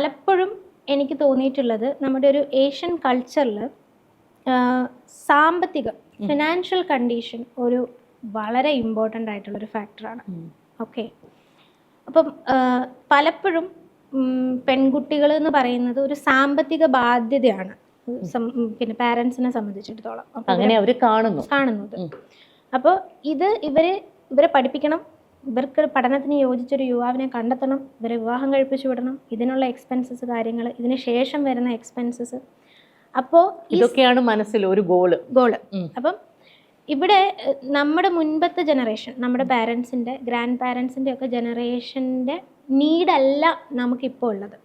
പലപ്പോഴും എനിക്ക് തോന്നിയിട്ടുള്ളത് നമ്മുടെ ഒരു ഏഷ്യൻ കൾച്ചറിൽ സാമ്പത്തിക ഫിനാൻഷ്യൽ കണ്ടീഷൻ ഒരു വളരെ ഇമ്പോർട്ടന്റ് ആയിട്ടുള്ളൊരു ഫാക്ടറാണ് ഓക്കെ അപ്പം പലപ്പോഴും പെൺകുട്ടികൾ എന്ന് പറയുന്നത് ഒരു സാമ്പത്തിക ബാധ്യതയാണ്. പിന്നെ പാരൻസിനെ സംബന്ധിച്ചിടത്തോളം. അങ്ങനെ അവർ കാണുന്നു. കാണുന്നത്. അപ്പോൾ ഇത് ഇവരെ ഇവരെ പഠിപ്പിക്കണം ഇവർക്ക് പഠനത്തിന് യോജിച്ചൊരു യുവാവിനെ കണ്ടെത്തണം ഇവരെ വിവാഹം കഴിപ്പിച്ചു വിടണം ഇതിനുള്ള എക്സ്പെൻസസ് കാര്യങ്ങൾ ഇതിന് ശേഷം വരുന്ന എക്സ്പെൻസസ് അപ്പോൾ ഇതൊക്കെയാണ് മനസ്സിൽ ഒരു ഗോൾ ഗോൾ അപ്പം ഇവിടെ നമ്മുടെ മുൻപത്തെ ജനറേഷൻ നമ്മുടെ പാരൻസിന്റെ ഗ്രാൻഡ് പാരൻസിന്റെ ഒക്കെ ജനറേഷന്റെ നീഡല്ല നമുക്കിപ്പോൾ ഉള്ളത്.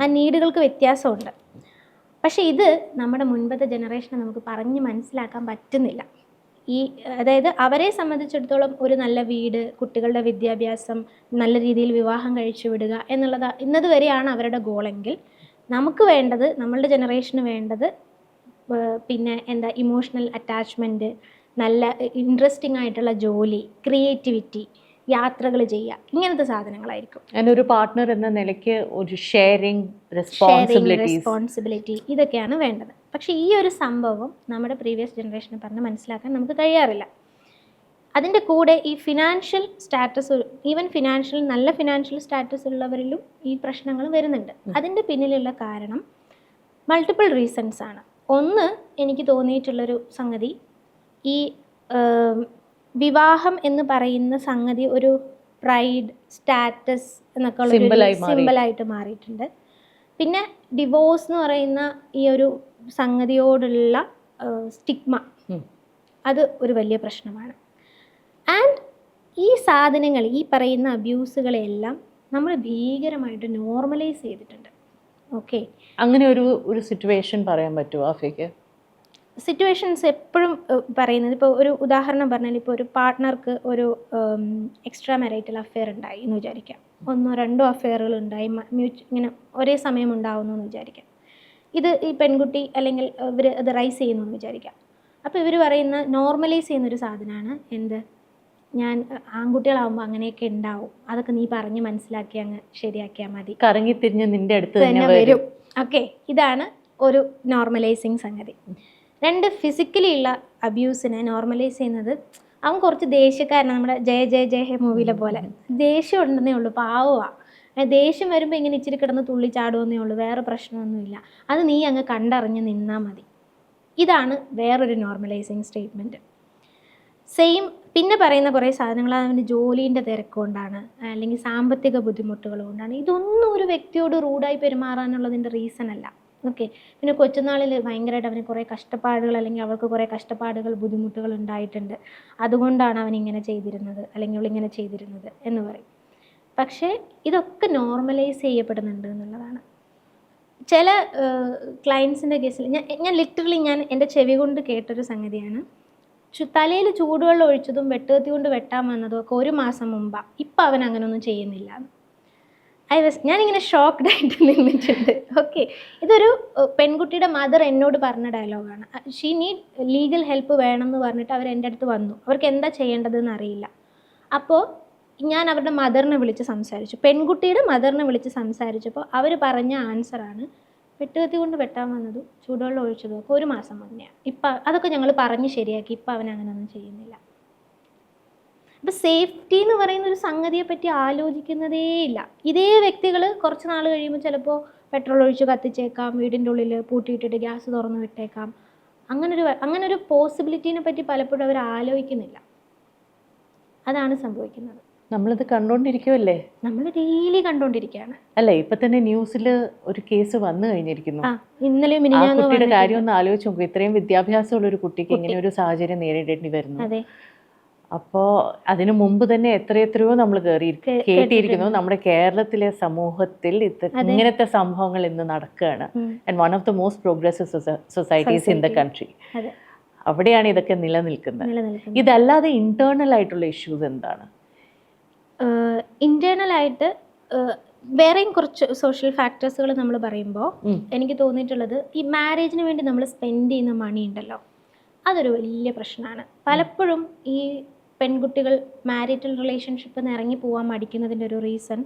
ആ നീഡുകൾക്ക് വ്യത്യാസമുണ്ട്. പക്ഷേ ഇത് നമ്മുടെ മുൻപത്തെ ജനറേഷനെ നമുക്ക് പറഞ്ഞ് മനസ്സിലാക്കാൻ പറ്റുന്നില്ല. ഈ അതായത് അവരെ സംബന്ധിച്ചിടത്തോളം ഒരു നല്ല വീട് കുട്ടികളുടെ വിദ്യാഭ്യാസം നല്ല രീതിയിൽ വിവാഹം കഴിച്ചു വിടുക എന്നുള്ളത് ഇന്നത് വരെയാണ് അവരുടെ ഗോളെങ്കിൽ നമുക്ക് വേണ്ടത് നമ്മളുടെ ജനറേഷന് വേണ്ടത് പിന്നെ എന്താ ഇമോഷണൽ അറ്റാച്ച്മെന്റ് നല്ല ഇൻട്രസ്റ്റിംഗ് ആയിട്ടുള്ള ജോലി ക്രിയേറ്റിവിറ്റി യാത്രകൾ ചെയ്യുക ഇങ്ങനത്തെ സാധനങ്ങളായിരിക്കും. ഒരു പാർട്ട്ണർ എന്ന നിലയ്ക്ക് ഒരു ഷെയറിങ് റെസ്പോൺസിബിലിറ്റി ഇതൊക്കെയാണ് വേണ്ടത്. പക്ഷേ ഈ ഒരു സംഭവം നമ്മുടെ പ്രീവിയസ് ജനറേഷനെ പറഞ്ഞ് മനസ്സിലാക്കാൻ നമുക്ക് കഴിയാറില്ല. അതിന്റെ കൂടെ ഈ ഫിനാൻഷ്യൽ സ്റ്റാറ്റസ് ഈവൻ ഫിനാൻഷ്യൽ നല്ല ഫിനാൻഷ്യൽ സ്റ്റാറ്റസ് ഉള്ളവരിലും ഈ പ്രശ്നങ്ങൾ വരുന്നുണ്ട്. അതിന്റെ പിന്നിലുള്ള കാരണം മൾട്ടിപ്പിൾ റീസൺസ് ആണ്. ഒന്ന് എനിക്ക് തോന്നിയിട്ടുള്ളൊരു സംഗതി ഈ വിവാഹം എന്ന് പറയുന്ന സംഗതി ഒരു പ്രൈഡ് സ്റ്റാറ്റസ് എന്നൊക്കെ ഉള്ള. സിമ്പിളായിട്ട് മാറിയിട്ടുണ്ട്. പിന്നെ ഡിവോഴ്സ് എന്ന് പറയുന്ന ഈ ഒരു സംഗതിയോടുള്ള സ്റ്റിഗ്മ അത് ഒരു വലിയ പ്രശ്നമാണ്. ആൻഡ് ഈ സാധനങ്ങൾ ഈ പറയുന്ന അബ്യൂസുകളെല്ലാം നമ്മൾ ഭീകരമായിട്ട് നോർമലൈസ് ചെയ്തിട്ടുണ്ട്. ഓക്കെ അങ്ങനെ ഒരു ഒരു സിറ്റുവേഷൻ പറയാൻ പറ്റുമോ ആഫിക്ക് സിറ്റുവേഷൻസ് എപ്പോഴും പറയുന്നത്. ഇപ്പോൾ ഒരു ഉദാഹരണം പറഞ്ഞാൽ ഇപ്പോൾ ഒരു പാർട്ട്ണർക്ക് ഒരു എക്സ്ട്രാ മാരൈറ്റൽ അഫെയർ ഉണ്ടായി എന്ന് വിചാരിക്കാം. ഒന്നോ രണ്ടോ അഫെയറുകൾ ഉണ്ടായി മ്യൂച്ച് ഇങ്ങനെ ഒരേ സമയം ഉണ്ടാവുന്നു എന്ന് വിചാരിക്കാം. ഇത് ഈ പെൺകുട്ടി അല്ലെങ്കിൽ ഇവർ അത് റൈസ് ചെയ്യുന്നു എന്ന് വിചാരിക്കാം. അപ്പോൾ ഇവർ പറയുന്ന നോർമലൈസ് ചെയ്യുന്നൊരു സാധനമാണ് എന്ത്? ഞാൻ ആൺകുട്ടികളാവുമ്പോൾ അങ്ങനെയൊക്കെ ഉണ്ടാവും. അതൊക്കെ നീ പറഞ്ഞ് മനസ്സിലാക്കി അങ്ങ് ശരിയാക്കിയാൽ മതി. കറങ്ങി തിരിഞ്ഞ് നിന്റെ അടുത്ത് തന്നെ വരും. ഓക്കെ ഇതാണ് ഒരു നോർമലൈസിങ് സംഗതി. രണ്ട് ഫിസിക്കലി ഉള്ള അബ്യൂസിനെ നോർമലൈസ് ചെയ്യുന്നത് അവൻ കുറച്ച് ദേഷ്യക്കാരനാണ്. നമ്മുടെ ജയ ജയ ജയ ഹേ മൂവിയിലെ പോലെ. ദേഷ്യം ഉണ്ടെന്നേ ഉള്ളൂ പാവമാണ് ദേഷ്യം വരുമ്പോൾ ഇങ്ങനെ ഇച്ചിരി കിടന്ന് തുള്ളി ചാടുമെന്നേ ഉള്ളൂ വേറെ പ്രശ്നമൊന്നുമില്ല. അത് നീ അങ്ങ് കണ്ടറിഞ്ഞ് നിന്നാൽ മതി. ഇതാണ് വേറൊരു നോർമലൈസിങ് സ്റ്റേറ്റ്മെന്റ് സെയിം പിന്നെ പറയുന്ന കുറേ സാധനങ്ങൾ അവന്റെ ജോലീന്റെ തിരക്ക് കൊണ്ടാണ് അല്ലെങ്കിൽ സാമ്പത്തിക ബുദ്ധിമുട്ടുകൾ കൊണ്ടാണ്. ഇതൊന്നും ഒരു വ്യക്തിയോട് റൂഡായി പെരുമാറാനുള്ളതിന്റെ റീസൺ അല്ല. ഓക്കെ. പിന്നെ കൊച്ചുനാളിൽ ഭയങ്കരമായിട്ട് അവന് കുറേ കഷ്ടപ്പാടുകൾ അല്ലെങ്കിൽ അവൾക്ക് കുറേ കഷ്ടപ്പാടുകൾ ബുദ്ധിമുട്ടുകൾ ഉണ്ടായിട്ടുണ്ട്. അതുകൊണ്ടാണ് അവൻ ഇങ്ങനെ ചെയ്തിരുന്നത്. അല്ലെങ്കിൽ അവൾ ഇങ്ങനെ ചെയ്തിരുന്നത് എന്ന് പറയും. പക്ഷേ ഇതൊക്കെ നോർമലൈസ് ചെയ്യപ്പെടുന്നുണ്ട് എന്നുള്ളതാണ്. ചില ക്ലയൻസിന്റെ കേസിൽ ഞാൻ ഞാൻ ലിറ്ററലി ഞാൻ എന്റെ ചെവി കൊണ്ട് കേട്ടൊരു സംഗതിയാണ്. തലയിൽ ചൂടുവെള്ളം ഒഴിച്ചതും വെട്ടുകത്തി കൊണ്ട് വെട്ടാൻ വന്നതും ഒക്കെ ഒരു മാസം മുമ്പാണ് ഇപ്പം അവൻ അങ്ങനെയൊന്നും ചെയ്യുന്നില്ല. ഐ വാസ് ഞാനിങ്ങനെ ഷോക്ക്ഡ് ആയിട്ട് നിന്നിട്ടുണ്ട്. ഓക്കെ ഇതൊരു പെൺകുട്ടിയുടെ മദർ എന്നോട് പറഞ്ഞ ഡയലോഗാണ് ഷീ നീഡ് ലീഗൽ ഹെൽപ്പ് വേണം എന്ന് പറഞ്ഞിട്ട് അവർ എന്റെ അടുത്ത് വന്നു. അവർക്ക് എന്താ ചെയ്യേണ്ടതെന്ന് അറിയില്ല. അപ്പോൾ ഞാൻ അവരുടെ മദറിനെ വിളിച്ച് സംസാരിച്ചു. പെൺകുട്ടിയുടെ മദറിനെ വിളിച്ച് സംസാരിച്ചപ്പോൾ അവർ പറഞ്ഞ ആൻസറാണ് വെട്ടുകത്തി കൊണ്ട് വെട്ടാൻ വന്നതും ചൂടുവെള്ളം ഒഴിച്ചതും ഒക്കെ ഒരു മാസം മുന്നേ ഇപ്പം അതൊക്കെ ഞങ്ങൾ പറഞ്ഞ് ശരിയാക്കി. ഇപ്പം അവൻ അങ്ങനെയൊന്നും ചെയ്യുന്നില്ല. അപ്പം സേഫ്റ്റി എന്ന് പറയുന്ന ഒരു സംഗതിയെ പറ്റി ആലോചിക്കുന്നതേ ഇല്ല. ഇതേ വ്യക്തികൾ കുറച്ച് നാൾ കഴിയുമ്പോൾ ചിലപ്പോൾ പെട്രോൾ ഒഴിച്ച് കത്തിച്ചേക്കാം വീടിന്റെ ഉള്ളിൽ പൂട്ടിയിട്ടിട്ട് ഗ്യാസ് തുറന്ന് വിട്ടേക്കാം. അങ്ങനൊരു അങ്ങനൊരു പോസിബിലിറ്റീനെ പറ്റി പലപ്പോഴും അവർ ആലോചിക്കുന്നില്ല. അതാണ് സംഭവിക്കുന്നത്. നമ്മളിത് കണ്ടോണ്ടിരിക്കുമല്ലേ നമ്മൾ ഡെയിലി കണ്ടുകൊണ്ടിരിക്കുകയാണ് അല്ല ഇപ്പൊ തന്നെ ന്യൂസിൽ ഒരു കേസ് വന്നു കഴിഞ്ഞിരിക്കുന്നു. ഇന്നലെ കുട്ടിയുടെ കാര്യം ഒന്ന് ആലോചിച്ച് നോക്കൂ. ഇത്രയും വിദ്യാഭ്യാസമുള്ള ഒരു കുട്ടിക്ക് ഇങ്ങനെ ഒരു സാഹചര്യം നേരിടേണ്ടി വരുന്നു. അപ്പോൾ അതിനു മുമ്പ് തന്നെ എത്രയെത്രയോ നമ്മൾ കയറി കേട്ടിരിക്കുന്നു. നമ്മുടെ കേരളത്തിലെ സമൂഹത്തിൽ ഇങ്ങനത്തെ സംഭവങ്ങൾ ഇന്ന് നടക്കുകയാണ്. And one of the most progressive societies in the country അവിടെയാണ് ഇതൊക്കെ നിലനിൽക്കുന്നത്. ഇതല്ലാതെ ഇന്റേണൽ ആയിട്ടുള്ള ഇഷ്യൂസ് എന്താണ്? ഇന്റേണൽ ആയിട്ട് വേറെയും കുറച്ച് സോഷ്യൽ ഫാക്ടേഴ്സുകൾ നമ്മൾ പറയുമ്പോൾ എനിക്ക് തോന്നിയിട്ടുള്ളത് ഈ മാരേജിന് വേണ്ടി നമ്മൾ സ്പെൻഡ് ചെയ്യുന്ന മണി ഉണ്ടല്ലോ. അതൊരു വലിയ പ്രശ്നമാണ്. പലപ്പോഴും ഈ പെൺകുട്ടികൾ മാരിറ്റൽ റിലേഷൻഷിപ്പിൽ നിന്ന് ഇറങ്ങി പോകാൻ മടിക്കുന്നതിന്റെ ഒരു റീസൺ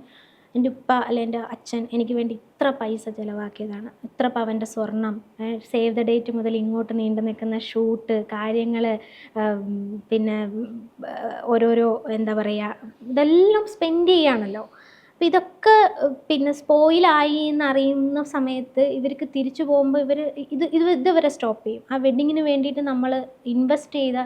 എന്റെ ഉപ്പ അല്ലെ എന്റെ അച്ഛൻ എനിക്ക് വേണ്ടി ഇത്ര പൈസ ചിലവാക്കിയതാണ്. ഇത്ര പവന്റെ സ്വർണം സേവ് ദ ഡേറ്റ് മുതൽ ഇങ്ങോട്ട് നീണ്ടു നിൽക്കുന്ന ഷൂട്ട് കാര്യങ്ങൾ പിന്നെ ഓരോരോ എന്താ പറയുക ഇതെല്ലാം സ്പെൻഡ് ചെയ്യുകയാണല്ലോ അപ്പോൾ ഇതൊക്കെ പിന്നെ സ്പോയിലായി എന്നറിയുന്ന സമയത്ത് ഇവർക്ക് തിരിച്ചു പോകുമ്പോൾ ഇവർ ഇത് ഇത് ഇതുവരെ സ്റ്റോപ്പ് ചെയ്യും. ആ വെഡ്ഡിങ്ങിന് വേണ്ടിയിട്ട് നമ്മൾ ഇൻവെസ്റ്റ് ചെയ്ത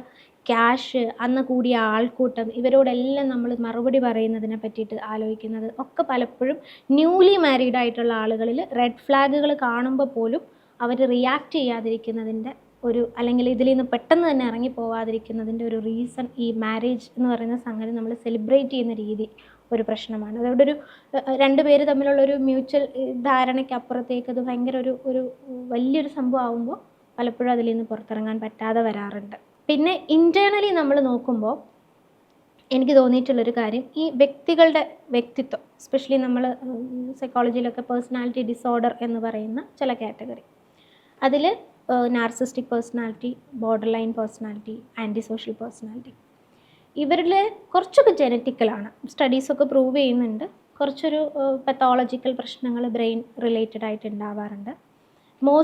ക്യാഷ് അന്ന് കൂടിയ ആൾക്കൂട്ടം ഇവരോടെല്ലാം നമ്മൾ മറുപടി പറയുന്നതിനെ പറ്റിയിട്ട് ആലോചിക്കുന്നത് ഒക്കെ പലപ്പോഴും ന്യൂലി മാരീഡ് ആയിട്ടുള്ള ആളുകളിൽ റെഡ് ഫ്ലാഗുകൾ കാണുമ്പോൾ പോലും അവർ റിയാക്ട് ചെയ്യാതിരിക്കുന്നതിന്റെ ഒരു അല്ലെങ്കിൽ ഇതിൽ നിന്ന് പെട്ടെന്ന് തന്നെ ഇറങ്ങി പോവാതിരിക്കുന്നതിന്റെ ഒരു റീസൺ ഈ മാരേജ് എന്ന് പറയുന്ന സംഗതി നമ്മൾ സെലിബ്രേറ്റ് ചെയ്യുന്ന രീതി ഒരു പ്രശ്നമാണ്. അതുകൊണ്ട് ഒരു രണ്ട് പേര് തമ്മിലുള്ള ഒരു മ്യൂച്വൽ ധാരണയ്ക്ക് അപ്പുറത്തേക്ക് അത് ഭയങ്കര ഒരു ഒരു വലിയൊരു സംഭവം ആകുമ്പോൾ പലപ്പോഴും അതിൽ നിന്ന് പുറത്തിറങ്ങാൻ പറ്റാതെ വരാറുണ്ട്. പിന്നെ ഇന്റേർണലി നമ്മൾ നോക്കുമ്പോൾ എനിക്ക് തോന്നിയിട്ടുള്ളൊരു കാര്യം ഈ വ്യക്തികളുടെ വ്യക്തിത്വം എസ്പെഷ്യലി നമ്മൾ സൈക്കോളജിയിലൊക്കെ പേഴ്സണാലിറ്റി ഡിസോർഡർ എന്ന് പറയുന്ന ചില കാറ്റഗറി അതിൽ narcissistic personality borderline personality anti social personality ഇവരിൽ കുറച്ചൊക്കെ ജനറ്റിക്കലാണ് സ്റ്റഡീസൊക്കെ പ്രൂവ് ചെയ്യുന്നുണ്ട്. കുറച്ചൊരു പത്തോളജിക്കൽ പ്രശ്നങ്ങൾ ബ്രെയിൻ റിലേറ്റഡ് ആയിട്ട് ഉണ്ടാവാറുണ്ട്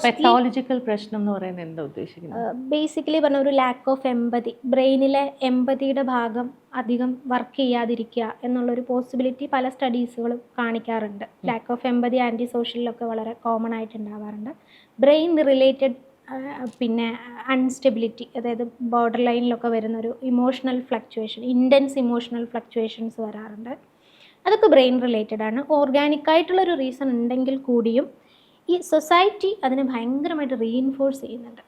പെത്തോളജിക്കൽ പ്രശ്നം എന്ന് പറയുന്നത് എന്താ ഉദ്ദേശിക്കുന്നത്? ബേസിക്കലി പറഞ്ഞ ഒരു ലാക്ക് ഓഫ് എമ്പതി ബ്രെയിനിലെ എമ്പതിയുടെ ഭാഗം അധികം വർക്ക് ചെയ്യാതിരിക്കുക എന്നുള്ളൊരു പോസിബിലിറ്റി പല സ്റ്റഡീസുകളും കാണിക്കാറുണ്ട്. ലാക്ക് ഓഫ് എമ്പതി ആന്റി സോഷ്യലിലൊക്കെ വളരെ കോമൺ ആയിട്ട് ഉണ്ടാവാറുണ്ട് ബ്രെയിൻ റിലേറ്റഡ് പിന്നെ അൺസ്റ്റെബിലിറ്റി അതായത് ബോർഡർ ലൈനിലൊക്കെ വരുന്ന ഒരു emotional fluctuation intense emotional fluctuations വരാറുണ്ട്. അതൊക്കെ ബ്രെയിൻ റിലേറ്റഡ് ആണ്. ഓർഗാനിക് ആയിട്ടുള്ളൊരു റീസൺ ഉണ്ടെങ്കിൽ കൂടിയും ഈ സൊസൈറ്റി അതിനെ ഭയങ്കരമായിട്ട് റീഇൻഫോഴ്സ് ചെയ്യുന്നുണ്ട്.